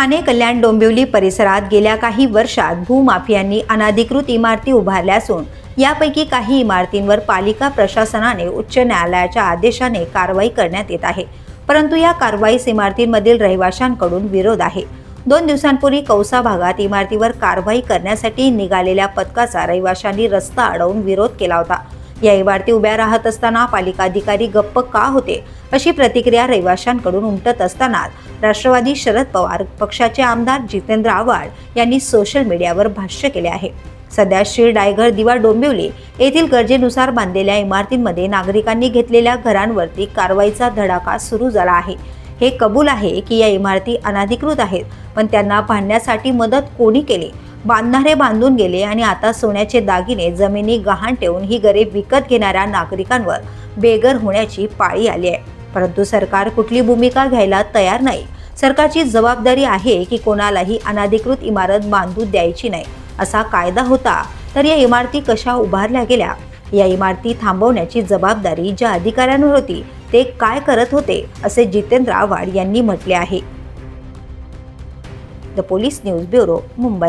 ठाणे कल्याण डोंबिवली परिसरात गेल्या काही वर्षात भूमाफियांनी अनाधिकृत इमारती उभारल्या असून यापैकी काही इमारतींवर पालिका प्रशासनाने उच्च न्यायालयाच्या आदेशाने कारवाई करण्यात येत आहे. परंतु या कारवाईस इमारतींमधील रहिवाशांकडून विरोध आहे. दोन दिवसांपूर्वी कौसा भागात इमारतीवर कारवाई करण्यासाठी निघालेल्या पथकाचा रहिवाशांनी रस्ता अडवून विरोध केला होता. या इमारती उभ्या राहत असताना पालिका अधिकारी गप्प का होते अशी प्रतिक्रिया रहिवाशांकडून उमटत असताना राष्ट्रवादी शरद पवार पक्षाचे आमदार जितेंद्र आव्हाड यांनी सोशल मीडियावर भाष्य केले आहे. सध्या शिर डायघर दिवा डोंबिवली येथील गरजेनुसार बांधलेल्या इमारतींमध्ये नागरिकांनी घेतलेल्या घरांवरती कारवाईचा धडाका सुरू झाला आहे. हे कबूल आहे की या इमारती अनाधिकृत आहेत पण त्यांना बांधण्यासाठी मदत कोणी केली? बांधणारे बांधून गेले आणि आता सोन्याचे दागिने जमिनी गहाण ठेवून ही घरे विकत घेणाऱ्या नागरिकांवर बेघर होण्याची पाळी आली आहे. परंतु सरकार कुठली भूमिका घ्यायला तयार नाही? सरकारची जबाबदारी आहे की कोणालाही अनाधिकृत इमारत बांधू द्यायची नाही असा कायदा होता. तर या इमारती कशा उभारल्या गेल्या? या इमारती थांबवण्याची जबाबदारी ज्या अधिकाऱ्यांवर होती ते काय करत होते असे जितेंद्र आव्हाड यांनी म्हटले आहे. The police news bureau Mumbai.